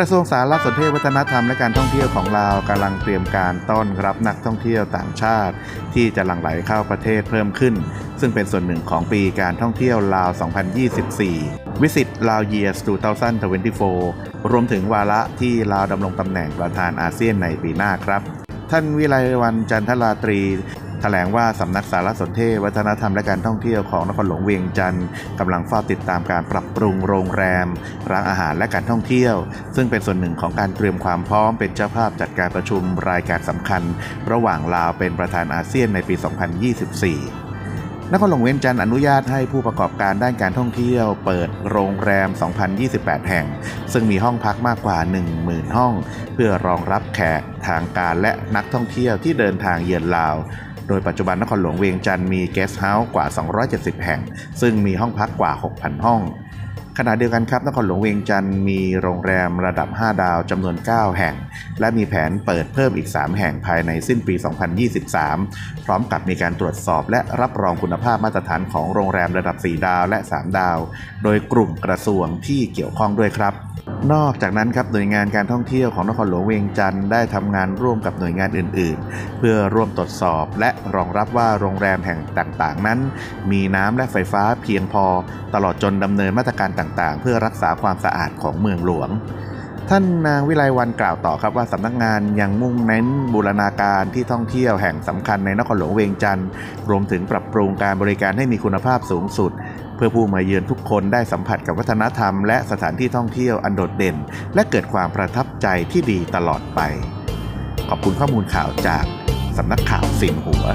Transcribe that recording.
กระทรวงสารสนเทศวัฒนธรรมและการท่องเที่ยวของลาวกำลังเตรียมการต้อนรับนักท่องเที่ยวต่างชาติ ที่จะหลั่งไหลเข้าประเทศเพิ่มขึ้น ซึ่งเป็นส่วนหนึ่งของปีการท่องเที่ยวลาว 2024 Visit Lao Years 2024 รวมถึงวาระที่ลาวดำรงตำแหน่งประธานอาเซียนในปีหน้าครับ ท่านวิไลวันจันทราตรี แถลงว่าสำนักสารสนเทศ วัฒนธรรมและการท่องเที่ยวของนครหลวงเวียงจันทร์กำลังเฝ้าติดตามการปรับปรุงโรงแรม ร้านอาหารและการท่องเที่ยว ซึ่งเป็นส่วนหนึ่งของการเตรียมความพร้อมเป็นเจ้าภาพจัดการประชุมรายการสำคัญ ระหว่างลาวเป็นประธานอาเซียนในปี 2024นครหลวงเวียงจันทร์อนุญาตให้ผู้ประกอบการด้านการท่องเที่ยว เปิดโรงแรม 2,028 แห่ง ซึ่งมีห้องพักมากกว่า 10,000 ห้อง เพื่อรองรับแขกทางการและนักท่องเที่ยวที่เดินทางเยือนลาว โดยปัจจุบันนครหลวงเวียงจันทร์มีเกสต์เฮาส์กว่า 270 แห่ง ซึ่งมีห้องพักกว่า 6,000 ห้อง ขณะเดียวกันครับนครหลวงเวียงจันทร์มีโรงแรมระดับ 5 ดาวจำนวน 9 แห่ง และมีแผนเปิดเพิ่มอีก 3 แห่งภายในสิ้นปี 2023 พร้อมกับมีการตรวจสอบและรับรองคุณภาพมาตรฐานของโรงแรมระดับ 4 ดาวและ 3 ดาว โดยกลุ่มกระทรวงที่เกี่ยวข้องด้วยครับ นอกจากนั้นครับหน่วยงานการท่องเที่ยวของนครหลวงเวียงจันทร์ได้ทำงานร่วมกับหน่วยงานอื่น ๆ เพื่อร่วมตรวจสอบ และรองรับว่าโรงแรมแห่งต่าง ๆ นั้น มีน้ำและไฟฟ้าเพียงพอ ตลอดจนดำเนินมาตรการต่าง ๆ เพื่อรักษาความสะอาดของเมืองหลวง ท่านนางวิไลวันกล่าวต่อครับว่าสำนักงานยังมุ่งเน้นบูรณาการที่ท่องเที่ยวแห่งสำคัญในนครหลวงเวียงจันทร์รวมถึงปรับปรุงการบริการให้มีคุณภาพสูงสุด เพื่อผู้มาเยือนทุกคนได้สัมผัสกับวัฒนธรรม และสถานที่ท่องเที่ยวอันโดดเด่น และเกิดความประทับใจที่ดีตลอดไป ขอบคุณข้อมูลข่าวจากสำนักข่าวสินหัว